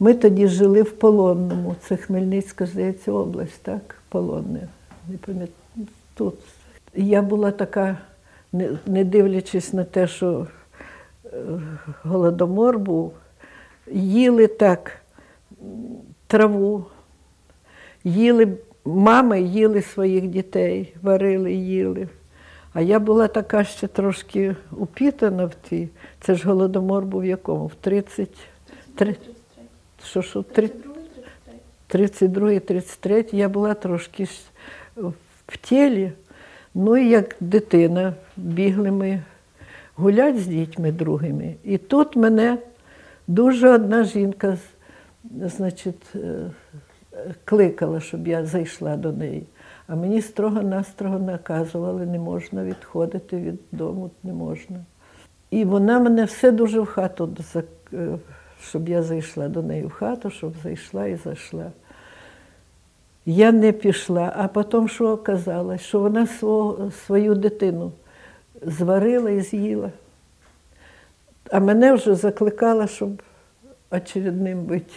Ми тоді жили в Полонному, це Хмельницька, здається, область, так? Полонне. Не пам'ятаю. Тут. Я була така, не, дивлячись на те, що е, голодомор був, їли так траву, їли, мами їли своїх дітей, варили, їли. А я була така ще трошки упітана в ті. Це ж голодомор був в якому? В 33, що, що, три- 32 33 я була трошки в тілі. Ну і як дитина, бігли ми гулять з дітьми другими. І тут мене дуже одна жінка, значить, е, кликала, щоб я зайшла до неї. А мені строго-настрого наказували, не можна відходити від дому, не можна. І вона мене все дуже в хату, е, щоб я зайшла до неї в хату, щоб зайшла і зайшла. Я не пішла, а потім що оказалось, що вона свого, свою дитину зварила і з'їла. А мене вже закликала, щоб очередним бути.